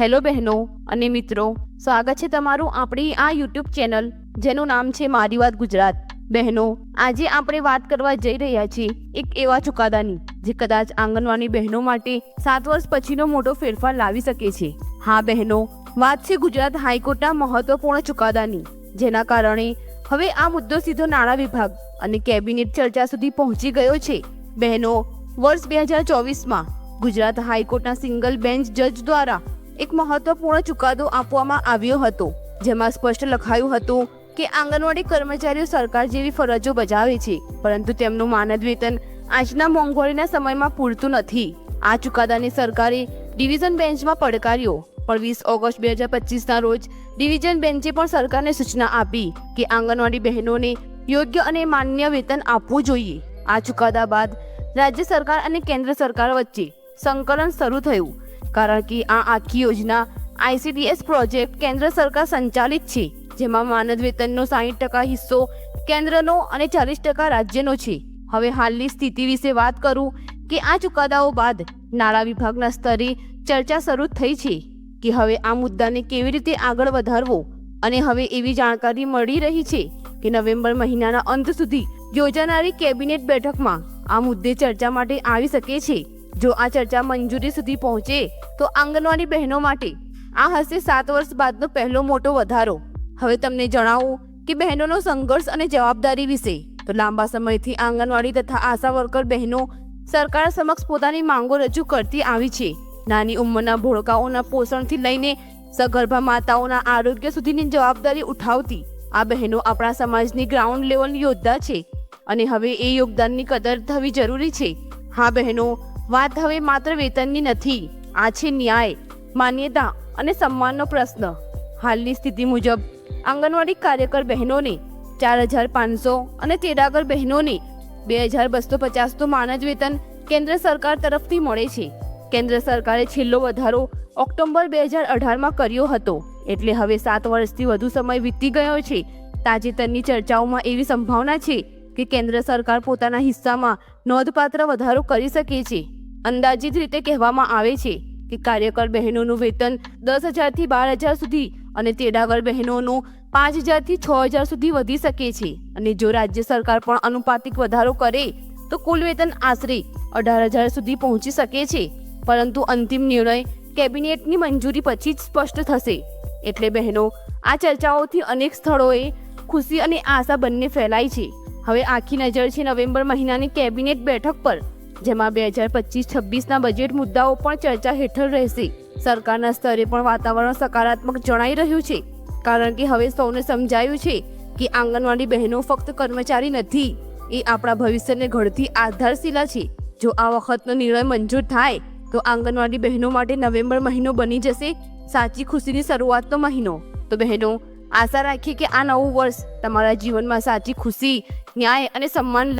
Hello બહેનો અને મિત્રો, સ્વાગત છે તમારું આપણી આ યુટ્યુબ ચેનલ, જેનું નામ છે મારી વાત ગુજરાત. બહેનો, આજે આપણે વાત કરવા જઈ રહ્યા છીએ એક એવા ચુકાદાની, જે કદાચ આંગણવાડી બહેનો માટે સાત વર્ષ પછીનો મોટો ફેરફાર લાવી શકે છે. હા બહેનો, વાત છે ગુજરાત હાઈકોર્ટના મહત્વપૂર્ણ ચુકાદાની, જેના કારણે હવે આ મુદ્દો સીધો નાણાં વિભાગ અને કેબિનેટ ચર્ચા સુધી પહોંચી ગયો છે. બહેનો, વર્ષ બે હજાર ચોવીસમાં ગુજરાત હાઈકોર્ટના સિંગલ બેન્ચ જજ દ્વારા એક મહત્વપૂર્ણ ચુકાદો આપવામાં આવ્યો હતો, જેમાં સ્પષ્ટ લખાયું હતું કે આંગણવાડી કર્મચારીઓ સરકાર જેવી ફરજો બજાવે છે, પરંતુ તેમનું માનદ વેતન આજના મોંઘવારીના સમયમાં પૂરતું નથી. આ ચુકાદાને સરકારે ડિવિઝન બેન્ચમાં પડકાર્યો, પણ વીસ ઓગસ્ટ બે હજાર પચીસના રોજ ડિવિઝન બેન્ચે પણ સરકારને સૂચના આપી કે આંગણવાડી બહેનોને યોગ્ય અને માન્ય વેતન આપવું જોઈએ. આ ચુકાદા બાદ રાજ્ય સરકાર અને કેન્દ્ર સરકાર વચ્ચે સંકલન શરૂ થયું કારણ કે આ આખી યોજના આઈસીડીએસ પ્રોજેક્ટ કેન્દ્ર સરકાર સંચાલિત છે, જેમાં માનદ વેતનનો સાહીઠ ટકા હિસ્સો કેન્દ્રનો અને ચાલીસ ટકા રાજ્યનો છે. હવે હાલની સ્થિતિ વિશે વાત કરું કે આ ચુકાદાઓ બાદ નાણાં વિભાગના સ્તરે ચર્ચા શરૂ થઈ છે કે હવે આ મુદ્દાને કેવી રીતે આગળ વધારવો અને હવે એવી જાણકારી મળી રહી છે કે નવેમ્બર મહિનાના અંત સુધી યોજાનારી કેબિનેટ બેઠકમાં આ મુદ્દે ચર્ચા માટે આવી શકે છે. જો આ ચર્ચા મંજૂરી સુધી પહોંચે તો આંગણવાડી બહેનો માટે આ હશે સાત વર્ષ બાદનો પહેલો મોટો વધારો. હવે તમને જણાવું કે બહેનોનો સંઘર્ષ અને જવાબદારી વિશે. તો લાંબા સમયથી આંગણવાડી તથા આશા વર્કર બહેનો સરકાર સમક્ષ પોતાની માંગો રજૂ કરતી આવી છે. નાની ઉંમરના ભોળકાઓના પોષણથી લઈને સગર્ભા માતાઓના આરોગ્ય સુધીની જવાબદારી ઉઠાવતી આ બહેનો આપણા સમાજની ગ્રાઉન્ડ લેવલની યોદ્ધા છે અને હવે એ યોગદાનની કદર થવી જરૂરી છે. હા બહેનો, વાત હવે માત્ર વેતનની નથી. આ છે ન્યાય, માન્યતા અને સન્માનનો પ્રશ્ન. હાલની સ્થિતિ મુજબ, આંગણવાડી કાર્યકર બહેનોને ચાર હજાર પાંચસો અને તેડાગર બહેનોને બે હજાર બસો પચાસ તો માનદ વેતન કેન્દ્ર સરકાર તરફથી મળે છે. કેન્દ્ર સરકારે છેલ્લો વધારો ઓક્ટોબર બે હજાર અઢારમાં કર્યો હતો. એટલે હવે સાત વર્ષથી વધુ સમય વીતી ગયો છે. તાજેતરની ચર્ચાઓમાં એવી સંભાવના છે કે કેન્દ્ર સરકાર પોતાના હિસ્સામાં નોંધપાત્ર વધારો કરી શકે છે. અંદાજિત રીતે કહેવામાં આવે છે કે કાર્યકર બહેનોનું વેતન દસ હજારથી બાર હજાર સુધી અને તેડાગર બહેનોનું પાંચ હજારથી છ હજાર સુધી વધી શકે છે. અને જો રાજ્ય સરકાર પણ અનુપાતિક વધારો કરે, તો કુલ વેતન આશરે અઢાર હજાર સુધી પહોંચી શકે છે. પરંતુ અંતિમ નિર્ણય કેબિનેટની મંજૂરી પછી જ સ્પષ્ટ થશે. એટલે બહેનો, આ ચર્ચાઓથી અનેક સ્થળોએ ખુશી અને આશા બંને ફેલાય છે. હવે આખી નજર છે નવેમ્બર મહિનાની કેબિનેટ બેઠક પર. જેમાં બે હજાર પચીસ, છવ્વીસના બજેટ મુદ્દાઓ પણ ચર્ચા હેઠળ રહેશે. સરકારના સ્તરે પણ વાતાવરણ સકારાત્મક જણાઈ રહ્યું છે. કારણ કે હવે સૌને સમજાયું છે કે આંગણવાડી બહેનો ફક્ત કર્મચારી નથી. એ આપણા ભવિષ્યને ઘડતી આધારશિલા છે. જો આ વખતનો નિર્ણય મંજૂર થાય, તો આંગણવાડી બહેનો માટે નવેમ્બર મહિનો બની જશે. સાચી ખુશીની શરૂઆતનો મહિનો. તો બહેનો, આશા રાખીએ કે આ નવું વર્ષ તમારા જીવનમાં સાચી ખુશી, ન્યાય અને સન્માન